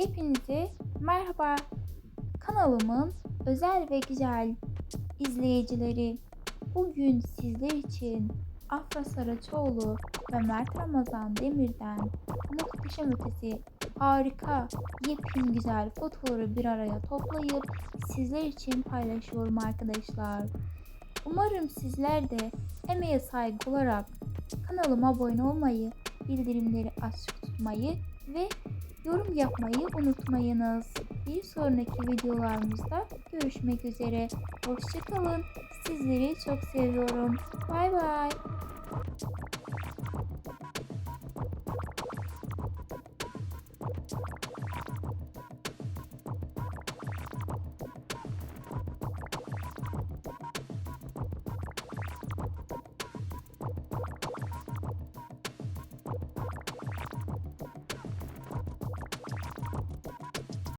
Hepinize merhaba. Kanalımın özel ve güzel izleyicileri. Bugün sizler için Afra Saraçoğlu ve Mert Ramazan Demir'den muhteşem ötesi harika, yepyeni güzel fotoğrafları bir araya toplayıp sizler için paylaşıyorum arkadaşlar. Umarım sizler de emeğe saygı olarak kanalıma abone olmayı, bildirimleri açık tutmayı ve yorum yapmayı unutmayınız. Bir sonraki videolarımızda görüşmek üzere. Hoşçakalın. Sizleri çok seviyorum. Bay bay.